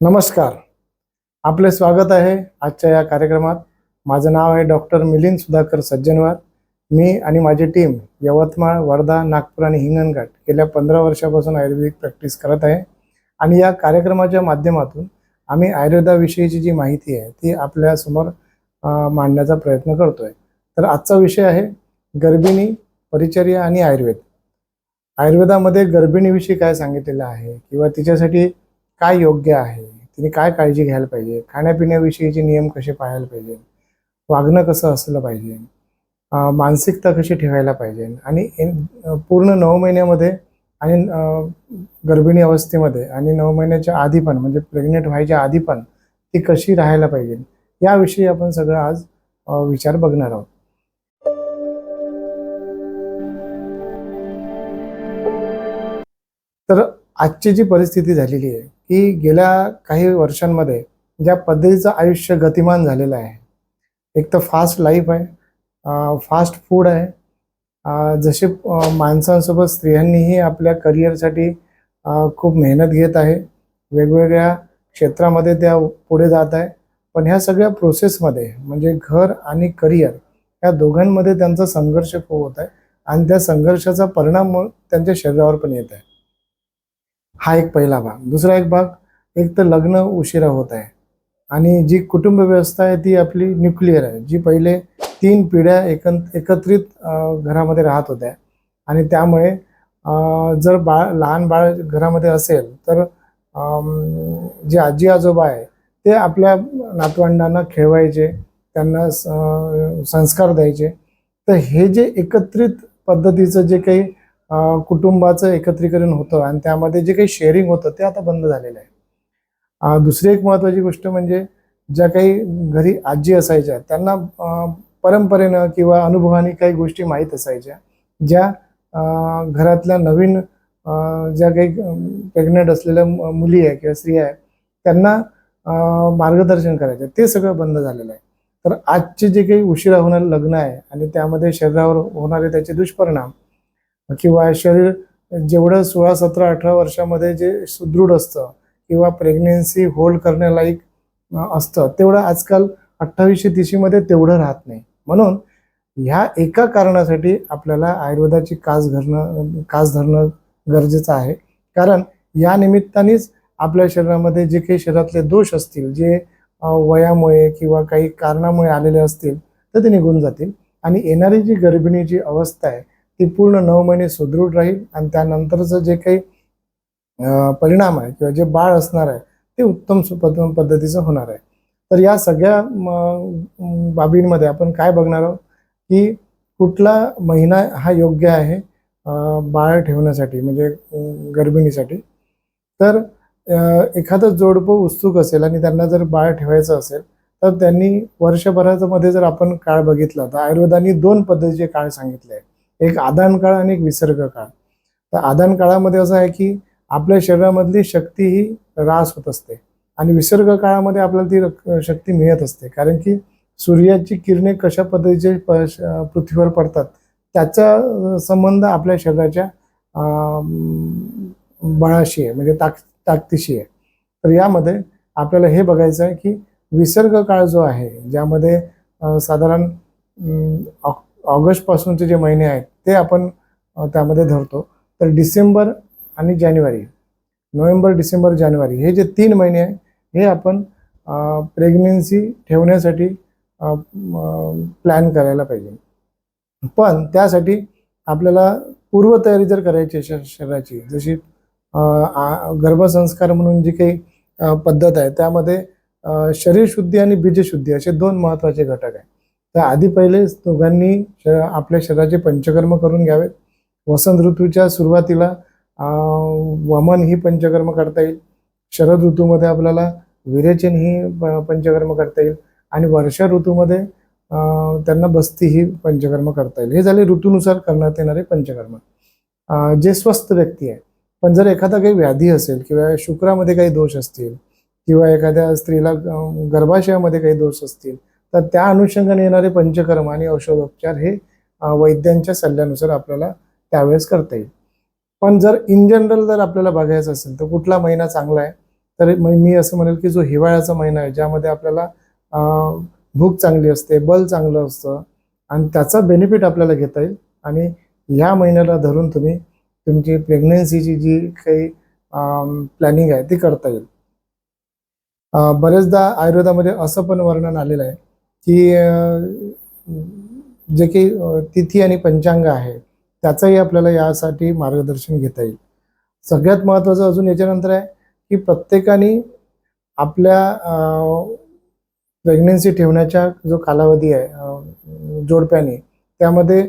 नमस्कार. आपले स्वागत आहे आजच्या या कार्यक्रमात. माझं नाव आहे डॉक्टर मिलिंद सुधाकर सज्जनवार. मी आणि माझी टीम यवतमाळ वर्धा नागपूर आणि हिंगणघाट गेल्या पंधरा वर्षापासून आयुर्वेदिक प्रॅक्टिस करत आहे. आणि या कार्यक्रमाच्या माध्यमातून आम्ही आयुर्वेदाविषयीची जी माहिती आहे ती आपल्यासमोर मांडण्याचा प्रयत्न करतोय. तर आजचा विषय आहे गर्भिणी परिचर्या आणि आयुर्वेद. आयुर्वेदामध्ये गर्भिणीविषयी काय सांगितलेलं आहे किंवा तिच्यासाठी काय योग्य आहे? तिने काय काळजी घ्यायला पाहिजे? खाण्यापिण्याविषयीचे नियम कसे पाळायला पाहिजे? वागणं कसं असलं पाहिजे? मानसिकता कशी ठेवायला पाहिजे? आणि पूर्ण नऊ महिन्यामध्ये आणि गर्भिणी अवस्थेमध्ये आणि नऊ महिन्याच्या आधी पण म्हणजे प्रेग्नेंट व्हायच्या आधी पण ती कशी राहायला पाहिजे? याविषयी आपण सगळं आज विचार बघणार आहोत. तर आजची जी परिस्थिती झालेली आहे की गेल्या काही वर्षांमध्ये ज्या पद्धतीचं आयुष्य गतिमान झालेलं आहे. एक तर फास्ट लाईफ आहे फास्ट फूड आहे जसे माणसांसोबत स्त्रियांनीही आपल्या करिअरसाठी खूप मेहनत घेत आहे. वेगवेगळ्या क्षेत्रामध्ये त्या पुढे जात आहे. पण ह्या सगळ्या प्रोसेसमध्ये म्हणजे घर आणि करिअर या दोघांमध्ये त्यांचा संघर्ष खूप होत आहे. आणि त्या संघर्षाचा परिणाम त्यांच्या शरीरावर पण येत आहे. हा एक पहिला भाग. दुसरा एक भाग एक तर लग्न उशिरा होत आहे आणि जी कुटुंब व्यवस्था आहे ती आपली न्यूक्लिअर आहे जी पहिले तीन पिढ्या एकं एकत्रित घरामध्ये राहत होत्या. आणि त्यामुळे जर बाळ लहान बाळ घरामध्ये असेल तर जे आजी आजोबा आहे ते आपल्या नातवंडांना खेळवायचे त्यांना स- संस्कार द्यायचे. तर हे जे एकत्रित पद्धतीचं जे काही कुटुंबाचं एकत्रीकरण होतं आणि त्यामध्ये जे काही शेअरिंग होतं ते आता बंद झालेलं आहे. दुसरी एक महत्त्वाची गोष्ट म्हणजे ज्या काही घरी आजी असायच्या त्यांना परंपरेनं किंवा अनुभवाने काही गोष्टी माहीत असायच्या ज्या घरातल्या नवीन ज्या काही प्रेग्नेंट असलेल्या मुली आहे किंवा स्त्रिया आहे त्यांना मार्गदर्शन करायचं ते सगळं बंद झालेलं आहे. तर आजचे जे काही उशिरा होणारं लग्न आहे आणि त्यामध्ये शरीरावर होणारे त्याचे दुष्परिणाम किंवा शरीर जेवढं सोळा सतरा अठरा वर्षामध्ये जे सुदृढ असतं किंवा प्रेग्नेन्सी होल्ड करण्यालायक असतं तेवढं आजकाल अठ्ठावीसशे तीसशेमध्ये तेवढं राहत नाही. म्हणून ह्या एका कारणासाठी आपल्याला आयुर्वेदाची कास धरणं कास धरणं गरजेचं आहे. कारण या निमित्तानेच आपल्या शरीरामध्ये जे काही शरीरातले दोष असतील जे वयामुळे किंवा काही कारणामुळे आलेले असतील तर ते निघून जातील. आणि येणारी जी गर्भिणीची अवस्था आहे ती पूर्ण नऊ महिने सुदृढ राहील आणि त्यानंतरचं जे काही परिणाम आहे किंवा जे बाळ असणार आहे ते उत्तम पद्धतीचं होणार आहे. तर या सगळ्या बाबींमध्ये आपण काय बघणार आहोत? की कुठला महिना हा योग्य आहे बाळ ठेवण्यासाठी म्हणजे गर्भिणीसाठी? तर एखादं जोडपं उत्सुक असेल आणि त्यांना जर बाळ ठेवायचं असेल तर त्यांनी वर्षभरामध्ये मध्ये जर आपण काळ बघितला तर आयुर्वेदाने दोन पद्धतीचे काळ सांगितले आहे एक आदान काळ आणि एक विसर्ग काळ. तर आदान काळामध्ये असं आहे की आपल्या शरीरामधली शक्ती ही ऱ्हास होत असते. आणि विसर्ग काळामध्ये आपल्याला ती शक्ती मिळत असते. कारण की सूर्याची किरणे कशा पद्धतीचे प- श- पृथ्वीवर पडतात त्याचा संबंध आपल्या शरीराच्या बळाशी आहे. म्हणजे ताक ताकदीशी आहे. तर यामध्ये आपल्याला हे बघायचं आहे की विसर्ग काळ जो आहे ज्यामध्ये साधारण अं, ऑगस्टपासूनचे जे महिने आहेत ते आपण त्यामध्ये धरतो. तर डिसेंबर आणि जानेवारी नोव्हेंबर डिसेंबर जानेवारी हे जे तीन महिने आहे हे आपण प्रेग्नेन्सी ठेवण्यासाठी प्लॅन करायला पाहिजे. पण त्यासाठी आपल्याला पूर्वतयारी जर करायची आहे शरीराची जशी गर्भसंस्कार म्हणून जी काही पद्धत आहे त्यामध्ये शरीरशुद्धी आणि बीजशुद्धी असे दोन महत्त्वाचे घटक आहेत. तर आधी पहिले दोघांनी श- आपल्या शरीराचे पंचकर्म करून घ्यावेत. वसंत ऋतूच्या सुरुवातीला वमन ही पंचकर्म करता येईल. शरद ऋतूमध्ये आपल्याला विरेचन ही पंचकर्म करता येईल. आणि वर्षा ऋतूमध्ये त्यांना बस्ती ही पंचकर्म करता येईल. हे झाले ऋतूनुसार करण्यात येणारे पंचकर्म. जे स्वस्थ व्यक्ती आहे. पण जर एखादा काही व्याधी असेल किंवा शुक्रामध्ये काही दोष असतील किंवा एखाद्या स्त्रीला गर्भाशयामध्ये काही दोष असतील तर त्या अनुषंगाने येणारे पंचकर्म आणि औषधोपचार हे वैद्यांच्या सल्ल्यानुसार आपल्याला त्यावेळेस करता येईल. पण जर इन जनरल जर आपल्याला बघायचं असेल तर कुठला महिना चांगला आहे तर मी असं म्हणेल की जो हिवाळ्याचा महिना आहे ज्यामध्ये आपल्याला भूक चांगली असते बल चांगलं असतं आणि त्याचा बेनिफिट आपल्याला घेता येईल. आणि ह्या महिन्याला धरून तुम्ही तुमची प्रेग्नन्सीची जी काही प्लॅनिंग आहे ती करता येईल. बरेचदा आयुर्वेदामध्ये असं पण वर्णन आलेलं आहे की जे काही तिथी आणि पंचांग आहे त्याचंही आपल्याला यासाठी मार्गदर्शन घेता येईल. सगळ्यात महत्त्वाचं अजून याच्यानंतर आहे की प्रत्येकाने आपल्या प्रेग्नेन्सी ठेवण्याच्या जो कालावधी आहे जोडप्याने त्यामध्ये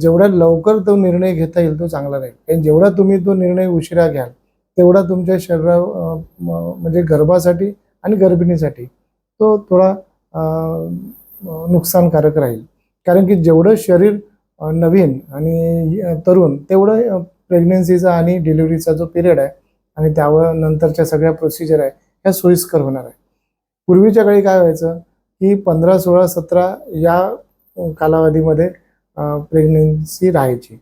जेवढ्या लवकर तो निर्णय घेता येईल तो चांगला राहील. कारण जेवढा तुम्ही तो निर्णय उशिरा घ्याल तेवढा तुमच्या शरीरा म्हणजे गर्भासाठी आणि गर्भिणीसाठी तो थोडा नुकसानकारक राहील. कारण की जेवढं शरीर नवीन आणि तरुण तेवढं प्रेग्नन्सीचा आणि डिलिव्हरीचा जो पिरियड आहे आणि त्यावर नंतरच्या सगळ्या प्रोसिजर आहे ह्या सोयीस्कर होणार आहे. पूर्वीच्या काळी काय व्हायचं की पंधरा सोळा सतरा या कालावधीमध्ये प्रेग्नन्सी राहायची.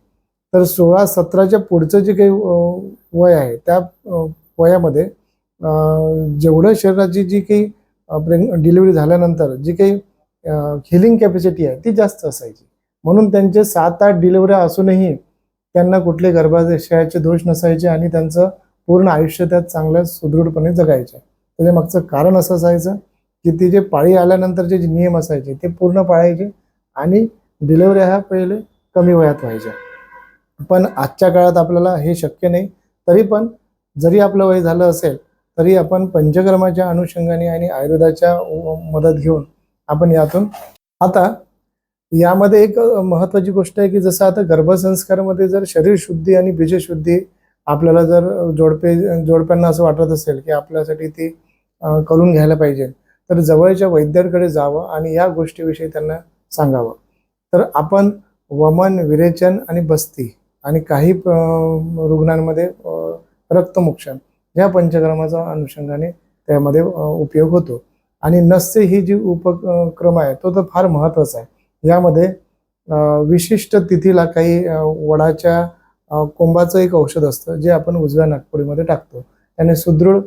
तर सोळा सतराच्या पुढचं जे काही वय आहे त्या वयामध्ये जेवढं शरीराची जी काही प्रेग डिलिव्हरी झाल्यानंतर जी काही हिलिंग कॅपॅसिटी आहे ती जास्त असायची. म्हणून त्यांचे सात आठ डिलिव्हऱ्या असूनही त्यांना कुठले गर्भाशयाचे दोष नसायचे आणि त्यांचं पूर्ण आयुष्य त्यात चांगल्या सुदृढपणे जगायचे. त्याच्या मागचं कारण असं असायचं की ती जे पाळी आल्यानंतरचे जे नियम असायचे ते पूर्ण पाळायचे आणि डिलिव्हऱ्या ह्या पहिले कमी वयात व्हायच्या. पण आजच्या काळात आपल्याला हे शक्य नाही. तरी पण जरी आपलं वय झालं असेल तरी आपण पंचकर्माच्या अनुषंगाने आणि आयुर्वेदाच्या मदत घेऊन आपण यातून आता यामध्ये एक महत्त्वाची गोष्ट आहे की जसं आता गर्भसंस्कारामध्ये जर शरीर शुद्धी आणि बीजशुद्धी आपल्याला जर जोडपे जोडप्यांना असं वाटत असेल की आपल्यासाठी ती करून घ्यायला पाहिजे तर जवळच्या वैद्यांकडे जावं आणि या गोष्टीविषयी त्यांना सांगावं. तर आपण वमन विरेचन आणि बस्ती आणि काही रुग्णांमध्ये रक्तमोक्षण या पंचक्रमाचा अनुषंगाने त्यामध्ये उपयोग होतो. आणि नस्य ही जी उपक्रम आहे तो तर फार महत्त्वाचा आहे. यामध्ये विशिष्ट तिथीला काही वडाच्या कोंबाचं एक औषध असतं जे आपण उजव्या नागपुडीमध्ये टाकतो. त्याने सुदृढ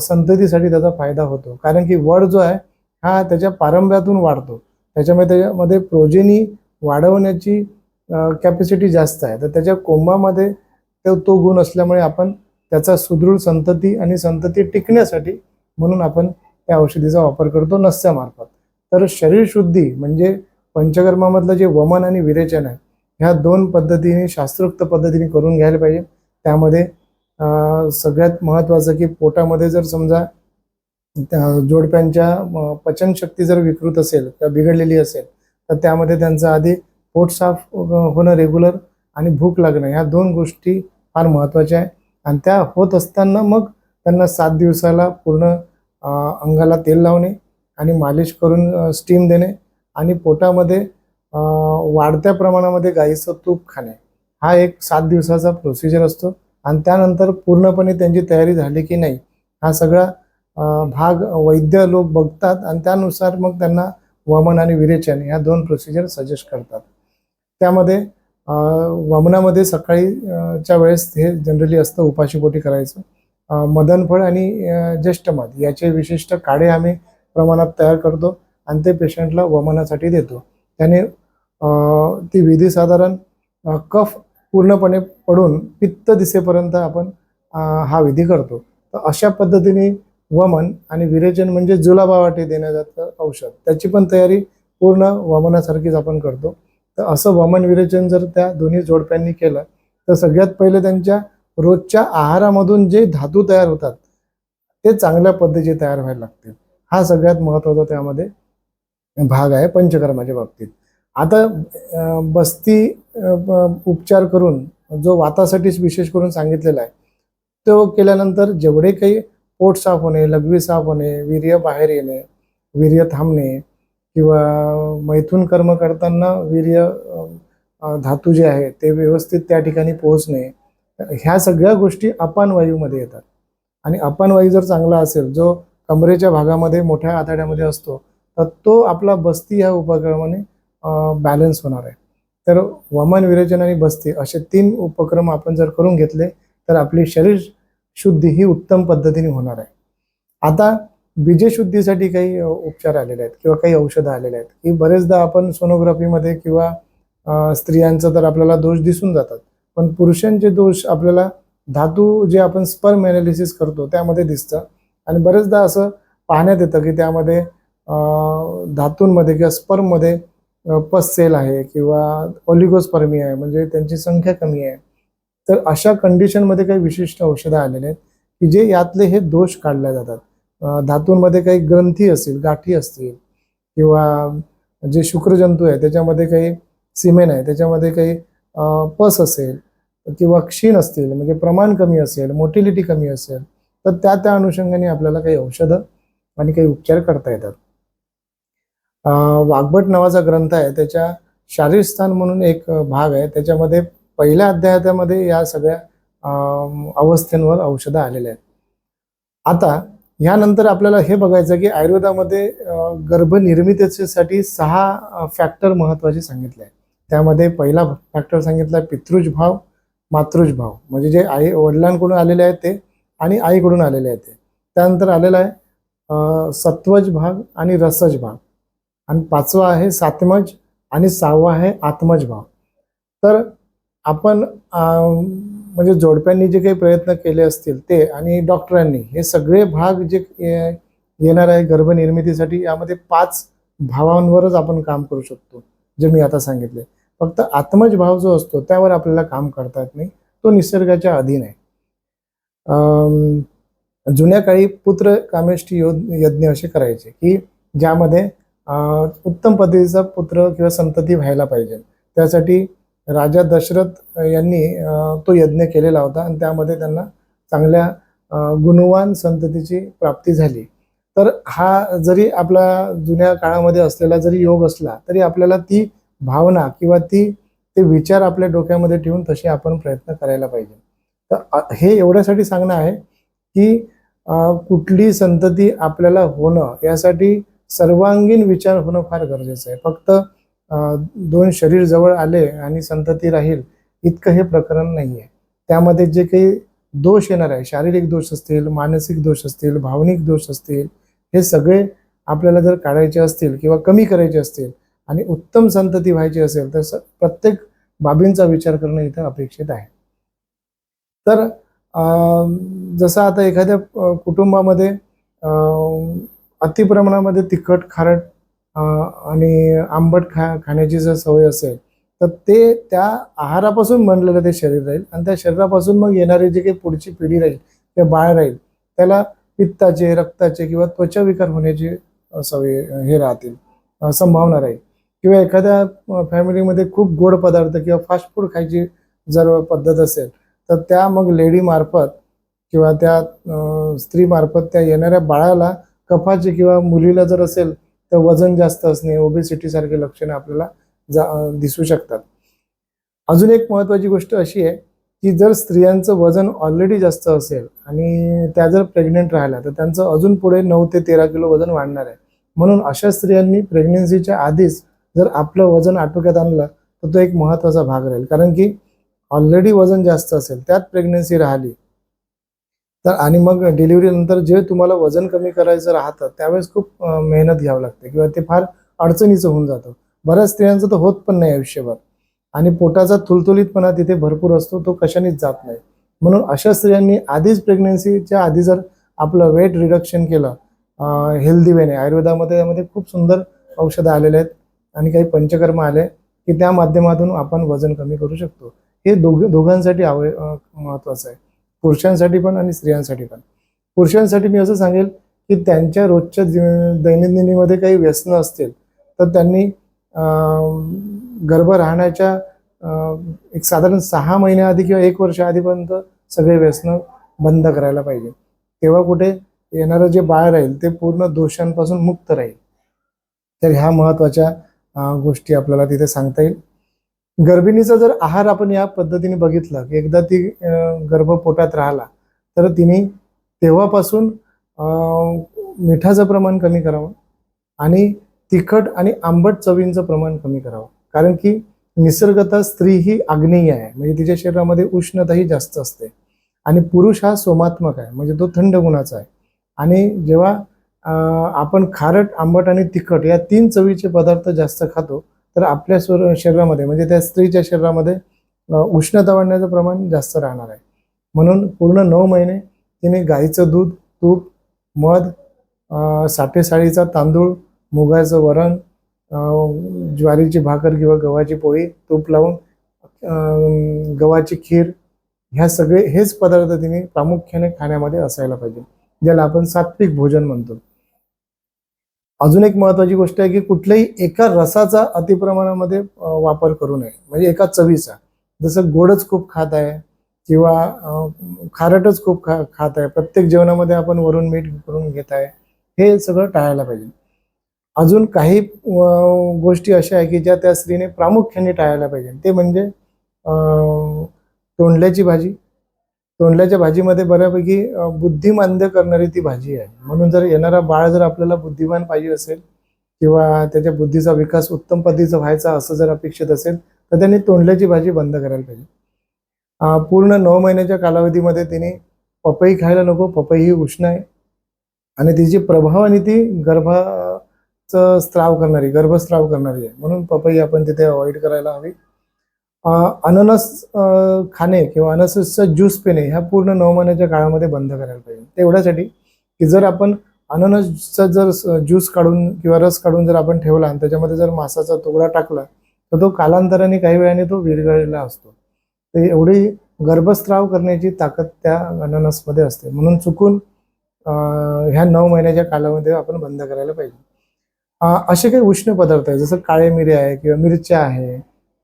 संततीसाठी त्याचा फायदा होतो. कारण की वड जो आहे हा त्याच्या पारंब्यातून वाढतो. त्याच्यामुळे त्याच्यामध्ये प्रोजेनी वाढवण्याची कॅपॅसिटी जास्त आहे. तर त्याच्या कोंबामध्ये तो तो गुण असल्यामुळे आपण त्याचा सुदृढ संतती आणि संतती टिकण्यासाठी म्हणून आपण त्या औषधीचा वापर करतो नस्यामार्फत. तर शरीर शुद्धी म्हणजे पंचकर्मामधलं जे वमन आणि विरेचन आहे ह्या दोन पद्धतीने शास्त्रोक्त पद्धतीने करून घ्यायला पाहिजे. त्यामध्ये सगळ्यात महत्त्वाचं की पोटामध्ये जर समजा त्या जोडप्यांच्या पचनशक्ती जर विकृत असेल किंवा बिघडलेली असेल तर त्यामध्ये त्यांचं आधी पोट साफ होणं रेग्युलर आणि भूक लागणं ह्या दोन गोष्टी फार महत्त्वाच्या आहे. आणि त्या होत असताना मग त्यांना सात दिवसाला पूर्ण अंगाला तेल लावणे आणि मालिश करून स्टीम देणे आणि पोटामध्ये वाढत्या प्रमाणामध्ये गाईचं तूप खाणे. हा एक सात दिवसाचा प्रोसिजर असतो आणि त्यानंतर पूर्णपणे त्यांची तयारी झाली की नाही हा सगळा भाग वैद्य लोक बघतात आणि त्यानुसार मग त्यांना वमन आणि विरेचन ह्या दोन प्रोसिजर सजेस्ट करतात. त्यामध्ये वमनामध्ये सकाळी च्या वेळेस हे जनरली असतं उपाशीपोटी करायचं. मदनफळ आणि ज्येष्ठमध याचे विशिष्ट काढे आम्ही प्रमाणात तयार करतो आणि ते पेशंटला वमनासाठी देतो. त्याने ती विधी साधारण कफ पूर्णपणे पडून पित्त दिसेपर्यंत आपण हा विधी करतो. तर अशा पद्धतीने वमन आणि विरेचन म्हणजे जुलाबावाटे देण्यात जातं औषध. त्याची पण तयारी पूर्ण वमनासारखीच आपण करतो. तर असं वमन विरेचन जर त्या दोन्ही जोडप्यांनी केलं तर सगळ्यात पहिले त्यांच्या रोजच्या आहारामधून जे धातू तयार होतात ते चांगल्या पद्धतीचे तयार व्हायला लागतील. हा सगळ्यात महत्त्वाचा त्यामध्ये भाग आहे पंचकर्माच्या बाबतीत. आता बस्ती उपचार करून जो वातासाठीच विशेष करून सांगितलेला आहे तो केल्यानंतर जेवढे काही पोट साफ होणे लघवी साफ होणे वीर्य बाहेर येणे वीर्य थांबणे किंवा मैथून कर्म करताना वीर्य धातू जे आहे ते व्यवस्थित त्या ठिकाणी पोहोचणे ह्या सगळ्या गोष्टी अपान वायूमध्ये येतात. आणि अपान वायू जर चांगला असेल जो कमरेच्या भागामध्ये मोठ्या आतड्यामध्ये असतो तर तो आपला बस्ती ह्या उपक्रमाने बॅलन्स होणार आहे. तर वमन विरेचन आणि बस्ती असे तीन उपक्रम आपण जर करून घेतले तर आपली शरीर शुद्धी ही उत्तम पद्धतीने होणार आहे. आता बीजशुद्धीसाठी काही उपचार आलेले आहेत किंवा काही औषधं आलेले आहेत. की बरेचदा आपण सोनोग्राफीमध्ये किंवा स्त्रियांचा तर आपल्याला दोष दिसून जातात. पण पुरुषांचे दोष आपल्याला धातू जे आपण स्पर्म एनालिसिस करतो त्यामध्ये दिसतं. आणि बरेचदा असं पाहण्यात येतं की त्यामध्ये धातूंमध्ये किंवा स्पर्ममध्ये पस सेल आहे किंवा ऑलिगोस्पर्मी आहे म्हणजे त्यांची संख्या कमी आहे. तर अशा कंडिशनमध्ये काही विशिष्ट औषधं आलेले आहेत की जे यातले हे दोष काढले जातात. धातूंमध्ये काही ग्रंथी असतील गाठी असतील किंवा जे शुक्रजंतू आहे त्याच्यामध्ये काही सिमेन आहे त्याच्यामध्ये काही पस असेल किंवा क्षीण असतील म्हणजे प्रमाण कमी असेल मोटिलिटी कमी असेल तर त्या त्या अनुषंगाने आपल्याला काही औषधं आणि काही उपचार करता येतात. वाघभट नावाचा ग्रंथ आहे त्याच्या शारीरस्थान म्हणून एक भाग आहे त्याच्यामध्ये पहिल्या अध्यायामध्ये या सगळ्या अवस्थेंवर औषधं आलेल्या आहेत. आता ह्यानंतर आपल्याला हे बघायचं की आयुर्वेदामध्ये गर्भनिर्मितीसाठी सहा फॅक्टर महत्त्वाचे सांगितले. आहेत त्यामध्ये पहिला फॅक्टर सांगितला पितृज भाव मातृज भाव म्हणजे जे आई वडिलांकडून आलेले आहेत ते आणि आईकडून आलेले आहेत ते. त्यानंतर आलेला आहे सत्वज भाग आणि रसज भाग आणि पाचवा आहे सातमज आणि सहावा आहे आत्मज भाव तर आपण म्हणजे जोडप्यांनी जे काही प्रयत्न केले असतील ते आणि डॉक्टरांनी हे सगळे भाग जे येणार आहे गर्भनिर्मितीसाठी यामध्ये पाच भावांवरच आपण काम करू शकतो जे मी आता सांगितले. फक्त आत्मज भाव जो असतो त्यावर आपल्याला काम करता येत नाही. तो निसर्गाच्या अधीन आहे. जुन्या काळी पुत्र कामेष्टी यो यज्ञ असे करायचे की ज्यामध्ये उत्तम पद्धतीचा पुत्र किंवा संतती व्हायला पाहिजे. त्यासाठी राजा दशरथ यांनी तो यज्ञ केलेला होता आणि त्यामध्ये त्यांना चांगल्या गुणवान संततीची प्राप्ती झाली. तर हा जरी आपला जुन्या काळामध्ये असलेला जरी योग असला तरी आपल्याला ती भावना किंवा ती ते विचार आपल्या डोक्यामध्ये ठेवून तसे आपण प्रयत्न करायला पाहिजे. तर हे एवढ्यासाठी सांगणं आहे की कुठली संतती आपल्याला होणं यासाठी सर्वांगीण विचार होणं फार गरजेचं आहे. फक्त दोन शरीर जवळ आले आणि संतती राहील इतकं हे प्रकरण नाही आहे त्यामध्ये जे काही दोष येणार आहे शारीरिक दोष असतील मानसिक दोष असतील भावनिक दोष असतील हे सगळे आपल्याला जर काढायचे असतील किंवा कमी करायचे असतील आणि उत्तम संतती व्हायची असेल तर स- प्रत्येक बाबींचा विचार करणं इथं अपेक्षित आहे. तर जसं आता एखाद्या कुटुंबामध्ये अतिप्रमाणामध्ये तिखट खारट आणि आंबट खा खाण्याची जर सवय असेल तर ते त्या आहारापासून बनलेलं ते शरीर राहील. आणि त्या शरीरापासून मग येणारी जी काही पुढची पिढी राहील ते बाळ राहील त्याला पित्ताचे रक्ताचे किंवा त्वचा विकार होण्याची सवय हे राहतील संभावना राहील. किंवा एखाद्या फॅमिलीमध्ये खूप गोड पदार्थ किंवा फास्ट फूड खायची जर पद्धत असेल तर त्या मग लेडीमार्फत किंवा त्या स्त्रीमार्फत त्या येणाऱ्या बाळाला कफाचे किंवा मुलीला जर असेल तर वजन जास्त असणे ओबेसिटी सारखे लक्षणं आपल्याला जा दिसू शकतात. अजून एक महत्त्वाची गोष्ट अशी आहे की जर स्त्रियांचं वजन ऑलरेडी जास्त असेल आणि त्या जर प्रेग्नेंट राहिल्या तर त्यांचं अजून पुढे नऊ ते तेरा किलो वजन वाढणार आहे. म्हणून अशा स्त्रियांनी प्रेग्नेन्सीच्या आधीच जर आपलं वजन आटोक्यात आणलं तर तो एक महत्त्वाचा भाग राहील. कारण की ऑलरेडी वजन जास्त असेल त्यात प्रेग्नेन्सी राहिली तर आणि मग डिलिव्हरीनंतर जे तुम्हाला वजन कमी करायचं राहतं त्यावेळेस खूप मेहनत घ्यावं लागते किंवा ते फार अडचणीचं होऊन जातं. बऱ्याच स्त्रियांचं तर होत पण नाही आयुष्यभर. आणि पोटाचा तुलतुलीतपणा तिथे भरपूर असतो तो कशानेच जात नाही. म्हणून अशा स्त्रियांनी आधीच प्रेग्नन्सीच्या आधी जर आपलं वेट रिडक्शन केलं हेल्दी वेने आयुर्वेदामध्ये त्यामध्ये खूप सुंदर औषधं आलेले आहेत आणि काही पंचकर्म आले की त्या माध्यमातून आपण वजन कमी करू शकतो. हे दोघ दोघांसाठी आव महत्त्वाचं आहे. पुरुषांसाठी पण आणि स्त्रियांसाठी पण. पुरुषांसाठी मी असं सांगेल की त्यांच्या रोजच्या दैनंदिनीमध्ये काही व्यसनं असतील तर त्यांनी गर्भ राहण्याच्या एक साधारण सहा महिन्याआधी किंवा एक वर्षाआधीपर्यंत सगळे व्यसनं बंद करायला पाहिजे. तेव्हा कुठे येणारं जे बाळ राहील ते पूर्ण दोषांपासून मुक्त राहील. तर ह्या महत्त्वाच्या गोष्टी आपल्याला तिथे सांगता येईल. गर्भिणीचा जर आहार आपण या पद्धतीने बघितला की एकदा ती गर्भ पोटात राहिला तर तिने तेव्हापासून मिठाचं प्रमाण कमी करावं आणि तिखट आणि आंबट चवींचं प्रमाण कमी करावं. कारण की निसर्गता स्त्री ही आग्नेय आहे म्हणजे तिच्या शरीरामध्ये उष्णताही जास्त असते. आणि पुरुष हा सोमात्मक आहे म्हणजे तो थंड गुणाचा आहे. आणि जेव्हा आपण खारट आंबट आणि तिखट या तीन चवीचे पदार्थ जास्त खातो तर आपल्या स्वर शरीरामध्ये म्हणजे त्या स्त्रीच्या शरीरामध्ये उष्णता वाढण्याचं प्रमाण जास्त राहणार आहे. म्हणून पूर्ण नऊ महिने तिने गाईचं दूध तूप मध साठेसाळीचा तांदूळ मुगाचं वरण ज्वारीची भाकर किंवा गव्हाची पोळी तूप लावून गव्हाची खीर ह्या सगळे हेच पदार्थ तिने प्रामुख्याने खाण्यामध्ये असायला पाहिजे. ज्याला आपण सात्विक भोजन म्हणतो. अजून एक महत्वाची गोष्ट आहे की कुठल्याही एका रसाचा अतिप्रमाणामध्ये वापर करू नये. म्हणजे एका चवीचा. जसं गोडच खूप खात आहे किंवा खारटच खूप खा खात आहे. प्रत्येक जेवणामध्ये आपण वरून मीठ करून घेत आहे. हे सगळं टाळायला पाहिजे. अजून काही गोष्टी अशा आहे की ज्या त्या स्त्रीने प्रामुख्याने टाळायला पाहिजे. ते म्हणजे तोंडल्याची भाजी. तोंडल्याच्या भाजीमध्ये बऱ्यापैकी अं, बुद्धिमांद्य करणारी ती भाजी आहे. म्हणून जर येणारा बाळ जर आपल्याला बुद्धिमान पाहिजे असेल किंवा त्याच्या बुद्धीचा विकास उत्तम पद्धतीचा व्हायचा असं जर अपेक्षित असेल तर त्यांनी तोंडल्याची भाजी बंद करायला पाहिजे. पूर्ण नऊ महिन्याच्या कालावधीमध्ये तिने पपई खायला नको पपई ही उष्ण आहे. आणि तिची प्रभाव आणि ती गर्भाचं स्त्राव करणारी गर्भस्त्राव करणारी आहे. म्हणून पपई आपण तिथे अवॉइड करायला हवी. अननस खाणे किंवा अननसचा ज्यूस पिणे ह्या पूर्ण नऊ महिन्याच्या काळामध्ये बंद करायला पाहिजे. तेवढ्यासाठी की जर आपण अननसचा जर ज्यूस काढून किंवा रस काढून जर आपण ठेवला आणि त्याच्यामध्ये जर मासाचा तुकडा टाकला तर तो कालांतराने काही वेळाने तो विरघळलेला असतो. तर एवढी गर्भस्त्राव करण्याची ताकद त्या अननसमध्ये असते. म्हणून चुकून ह्या नऊ महिन्याच्या कालामध्ये आपण बंद करायला पाहिजे. असे काही उष्ण पदार्थ आहे जसं काळे मिरे आहे किंवा मिरच्या आहे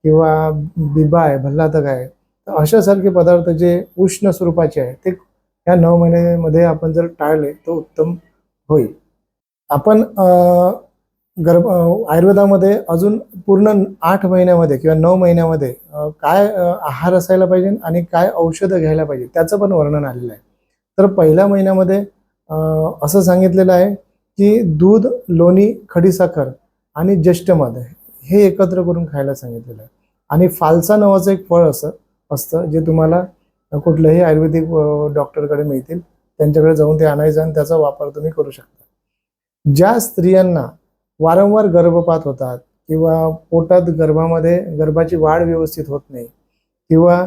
किंवा बिबा आहे भल्लातक आहे तर अशासारखे पदार्थ जे उष्ण स्वरूपाचे आहे ते ह्या नऊ महिन्यामध्ये आपण जर टाळले तर उत्तम होईल. आपण गर्भ आयुर्वेदामध्ये अजून पूर्ण आठ महिन्यामध्ये किंवा नऊ महिन्यामध्ये काय आहार असायला पाहिजे आणि काय औषधं घ्यायला पाहिजे त्याचं पण वर्णन आलेलं आहे. तर पहिल्या महिन्यामध्ये असं सांगितलेलं आहे की दूध लोणी खडीसाखर आणि ज्येष्ठमध हे एकत्र करून खायला सांगितलेलं आहे. आणि फालसा नावाचं एक फळ असं असतं जे तुम्हाला कुठल्याही आयुर्वेदिक डॉक्टरकडे मिळतील. त्यांच्याकडे जाऊन ते आणायचं आणि त्याचा वापर तुम्ही करू शकता. ज्या स्त्रियांना वारंवार गर्भपात होतात किंवा पोटात गर्भामध्ये गर्भाची वाढ व्यवस्थित होत नाही किंवा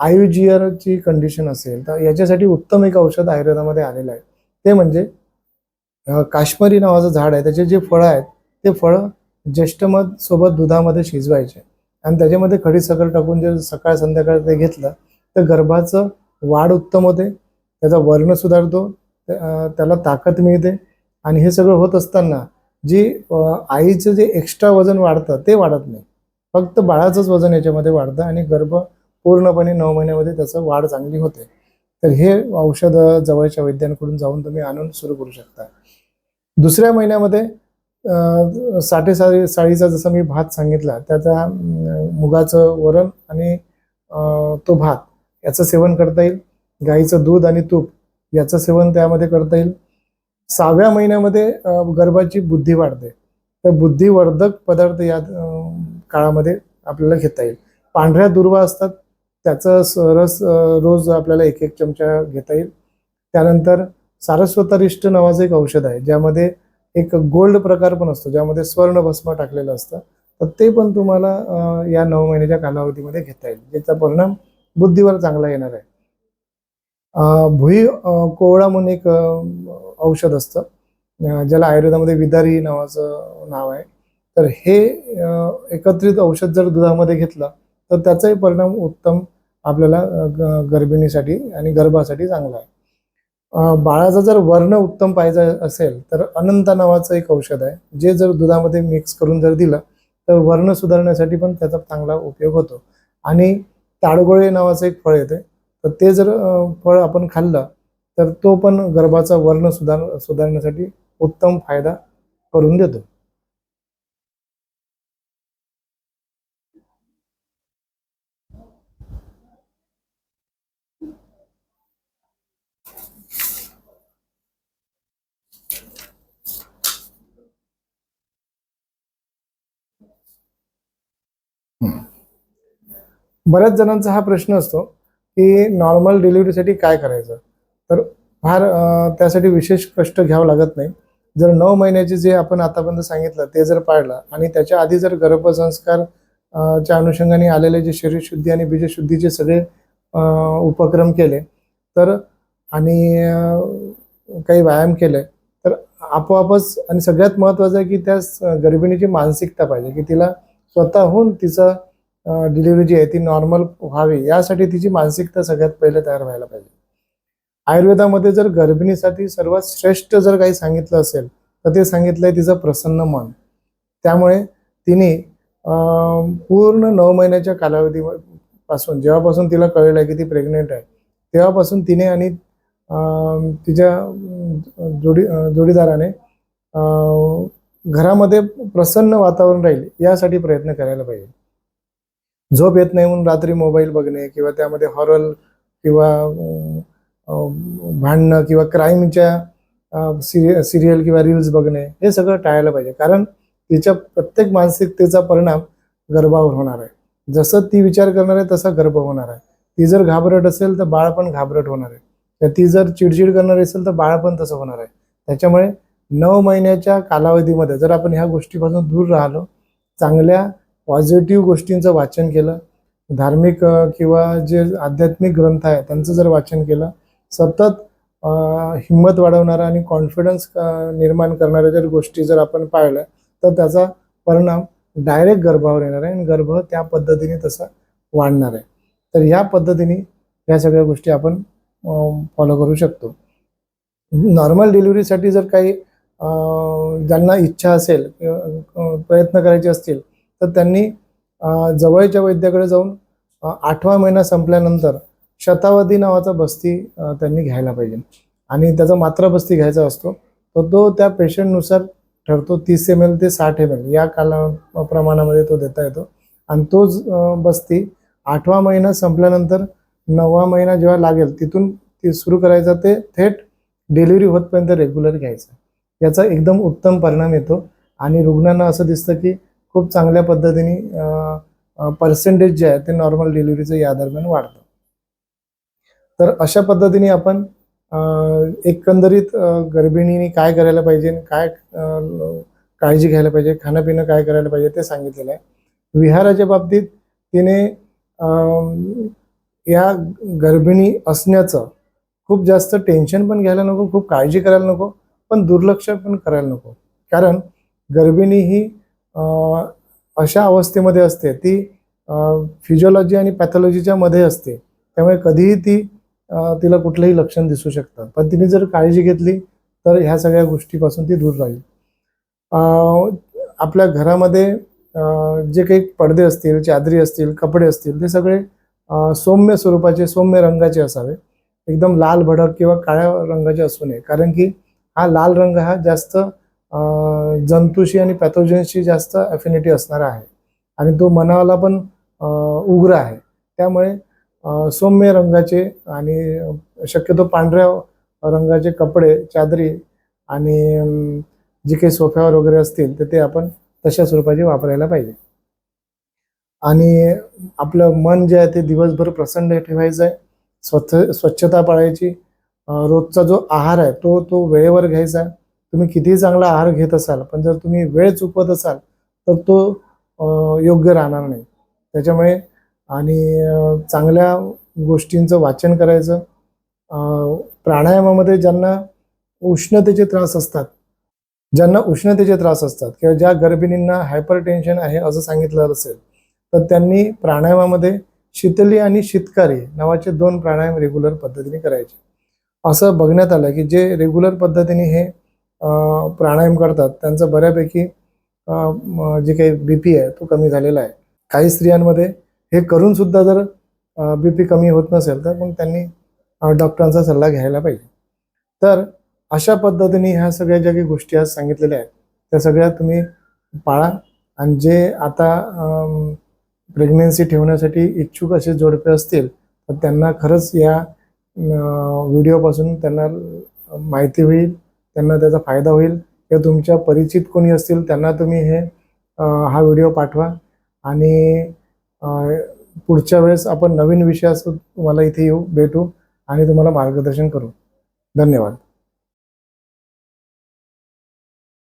आयुजियरची कंडिशन असेल तर याच्यासाठी उत्तम एक औषध आयुर्वेदामध्ये आलेलं आहे. ते म्हणजे काश्मीरी नावाचं झाड आहे. त्याचे जे फळं आहेत ते फळं ज्येष्ठ मध सोबत दुधामध्ये शिजवायचे. आणि त्याच्यामध्ये खडीसाखर टाकून जर सकाळ संध्याकाळ ते घेतलं तर गर्भाचं वाढ उत्तम होते. त्याचा वर्ण सुधारतो. त्याला ताकद मिळते. आणि हे सगळं होत असताना जी आईचं जे एक्स्ट्रा वजन वाढतं ते वाढत नाही. फक्त बाळाचंच वजन याच्यामध्ये वाढतं आणि गर्भ पूर्णपणे नऊ महिन्यामध्ये त्याचं वाढ चांगली होते. तर हे औषध जवळच्या वैद्यांकडून जाऊन तुम्ही आणून सुरू करू शकता. दुसऱ्या महिन्यामध्ये साठे साळी साळीचा जसं मी भात सांगितला त्याचा मुगाचं वरण आणि तो भात याचं सेवन करता येईल. गाईचं दूध आणि तूप याचं सेवन त्यामध्ये करता येईल. सहाव्या महिन्यामध्ये गर्भाची बुद्धी वाढते. तर बुद्धिवर्धक पदार्थ या काळामध्ये आपल्याला घेता येईल. पांढऱ्या दुर्वा असतात त्याचं स- रस रोज आपल्याला एक एक चमचा घेता येईल. त्यानंतर सारस्वतरिष्ट नावाचं एक औषध आहे ज्यामध्ये एक गोल्ड प्रकार पण असतो ज्यामध्ये स्वर्ण भस्म टाकलेलं असतं. तर ते पण तुम्हाला या नऊ महिन्याच्या कालावधीमध्ये घेता येईल ज्याचा परिणाम बुद्धीवर चांगला येणार आहे. भुई कोवळा म्हणून एक औषध असतं ज्याला आयुर्वेदामध्ये विदारी नावाचं नाव आहे. तर हे एकत्रित औषध जर दुधामध्ये घेतलं तर त्याचाही परिणाम उत्तम आपल्याला गर्भिणीसाठी आणि गर्भासाठी चांगला आहे. बाळाचं जर वर्ण उत्तम पाहिजे असेल तर अनंता नावाचं एक औषध आहे. जे जर दुधामध्ये मिक्स करून जर दिलं तर वर्ण सुधारण्यासाठी पण त्याचा चांगला उपयोग होतो. आणि ताडगोळे नावाचं एक फळ येते. तर ते जर फळ आपण खाल्लं तर तो पण गर्भाचा वर्ण सुधार सुधारण्यासाठी उत्तम फायदा करून देतो. बऱ्याच जणांचा हा प्रश्न असतो की नॉर्मल डिलिव्हरीसाठी काय करायचं? तर फार त्यासाठी विशेष कष्ट घ्यावं लागत नाही. जर नऊ महिन्याचे जे आपण आतापर्यंत सांगितलं ते जर पाळलं आणि त्याच्या आधी जर गर्भसंस्कार च्या अनुषंगाने आलेले जे शरीरशुद्धी आणि बीजशुद्धीचे सगळे उपक्रम केले तर आणि काही व्यायाम केले तर आपोआपच आणि सगळ्यात महत्त्वाचं आहे की त्या गर्भिणीची मानसिकता पाहिजे की तिला स्वतःहून तिचं डिलिव्हरी जी आहे ती नॉर्मल व्हावी यासाठी तिची मानसिकता सगळ्यात पहिले तयार व्हायला पाहिजे. आयुर्वेदामध्ये जर गर्भिणीसाठी सर्वात श्रेष्ठ जर काही सांगितलं असेल तर ते सांगितलं आहे तिचं प्रसन्न मन. त्यामुळे तिने पूर्ण नऊ महिन्याच्या कालावधी पासून जेव्हापासून तिला कळलं की ती प्रेग्नेंट आहे तेव्हापासून तिने आणि तिच्या जोडी जोडीदाराने घरामध्ये प्रसन्न वातावरण राहील यासाठी प्रयत्न करायला पाहिजे. झोप येत नाही म्हणून रात्री मोबाईल बघणे किंवा त्यामध्ये हॉरल किंवा भांडणं किंवा क्राईमच्या सिरि सिरियल किंवा रील्स बघणे हे सगळं टाळायला पाहिजे. कारण तिच्या प्रत्येक मानसिकतेचा परिणाम गर्भावर होणार आहे. जसं ती विचार करणार आहे तसा गर्भ होणार आहे. ती जर घाबरट असेल तर बाळ पण घाबरट होणार आहे. ती जर चिडचिड करणार असेल तर बाळ पण तसं होणार आहे. त्याच्यामुळे नऊ महिन्याच्या कालावधीमध्ये जर आपण ह्या गोष्टीपासून दूर राहिलो चांगल्या पॉझिटिव्ह गोष्टींचं वाचन केलं धार्मिक किंवा जे आध्यात्मिक ग्रंथ आहे त्यांचं जर वाचन केलं सतत हिंमत वाढवणारा आणि कॉन्फिडन्स निर्माण करणाऱ्या जर गोष्टी जर आपण पाहिल्या तर त्याचा परिणाम डायरेक्ट गर्भावर येणार आहे आणि गर्भ त्या पद्धतीने तसा वाढणार आहे. तर ह्या पद्धतीने ह्या सगळ्या गोष्टी आपण फॉलो करू शकतो. नॉर्मल डिलिव्हरीसाठी जर काही ज्यांना इच्छा असेल किंवा, प्रयत्न करायचे असतील तर त्यांनी जवळच्या वैद्याकडे जाऊन आठवा महिना संपल्यानंतर शतावधी नावाचा बस्ती त्यांनी घ्यायला पाहिजे. आणि त्याचा मात्रा बस्ती घ्यायचा असतो तर तो त्या पेशंटनुसार ठरतो तीस एम एल ते साठ एम एल या काला प्रमाणामध्ये तो देता येतो. आणि तोच बस्ती आठवा महिना संपल्यानंतर नववा महिना जेव्हा लागेल तिथून ती सुरू करायचा ते थेट डिलिव्हरी होतपर्यंत रेग्युलर घ्यायचं. याचा एकदम उत्तम परिणाम येतो. आणि रुग्णांना असं दिसतं की खूप चांगल्या पद्धतीने पर्सेंटेज जे आहे ते नॉर्मल डिलिव्हरीचं या दरम्यान वाढतं. तर अशा पद्धतीने आपण एकंदरीत गर्भिणीने काय करायला पाहिजे काय काळजी घ्यायला पाहिजे खाणंपिणं काय करायला पाहिजे ते सांगितलेलं आहे. विहाराच्या बाबतीत तिने या गर्भिणी असण्याचं खूप जास्त टेन्शन पण घ्यायला नको खूप काळजी करायला नको. पण दुर्लक्ष पण करायला नको. कारण गर्भिणी ही अशा अवस्थेमध्ये असते ती फिजिओलॉजी आणि पॅथॉलॉजीच्या मध्ये असते. त्यामुळे कधीही ती तिला कुठलंही लक्षण दिसू शकतं. पण तिने जर काळजी घेतली तर ह्या सगळ्या गोष्टीपासून ती दूर राहील. आपल्या घरामध्ये जे काही पडदे असतील चादरी असतील कपडे असतील ते सगळे सौम्य स्वरूपाचे सौम्य रंगाचे असावे. एकदम लाल भडक किंवा काळ्या रंगाचे असू नये. कारण की हा लाल रंग हा जास्त जंतूशी आणि पॅथोजन्सशी जास्त अफिनिटी असणारा आहे. आणि तो मनाला पण उग्र आहे. त्यामुळे सौम्य रंगाचे आणि शक्यतो पांढऱ्या रंगाचे कपडे चादरी आणि जे काही सोफ्यावर वगैरे असतील तर ते आपण तशा स्वरूपाचे वापरायला पाहिजे. आणि आपलं मन जे आहे ते दिवसभर प्रसन्न ठेवायचं आहे. स्वच्छ स्वच्छता पाळायची. रोजचा जो आहार आहे तो तो वेळेवर घ्यायचा तुम्ही कितीही चांगला आहार घेत असाल पण जर तुम्ही वेळ चुकवत असाल तर तो योग्य राहणार नाही. त्याच्यामुळे आणि चांगल्या गोष्टींचं वाचन करायचं प्राणायामामध्ये ज्यांना उष्णतेचे त्रास असतात ज्यांना उष्णतेचे त्रास असतात किंवा ज्या गर्भिणींना हायपर टेन्शन आहे असं सांगितलं असेल तर त्यांनी प्राणायामामध्ये शीतली आणि शीतकारी नावाचे दोन प्राणायाम रेग्युलर पद्धतीने करायचे. असं बघण्यात आलं की जे रेग्युलर पद्धतीने हे प्राणायाम करतात त्यांचं बऱ्यापैकी जे काही बी पी आहे तो कमी झालेला आहे. काही स्त्रियांमध्ये हे करूनसुद्धा जर बी पी कमी होत नसेल तर मग त्यांनी डॉक्टरांचा सल्ला घ्यायला पाहिजे. तर अशा पद्धतीने ह्या सगळ्या ज्या काही गोष्टी आज सांगितलेल्या आहेत त्या सगळ्या तुम्ही पाळा. आणि जे आता प्रेग्नेन्सी ठेवण्यासाठी इच्छुक असे जोडपे असतील तर त्यांना खरंच या व्हिडिओपासून त्यांना माहिती होईल त्यांना त्याचा फायदा होईल. किंवा तुमच्या परिचित कोणी असतील त्यांना तुम्ही हे हा व्हिडिओ पाठवा. आणि पुढच्या वेळेस आपण नवीन विषयासह तुम्हाला इथे येऊ भेटू आणि तुम्हाला मार्गदर्शन करू. धन्यवाद.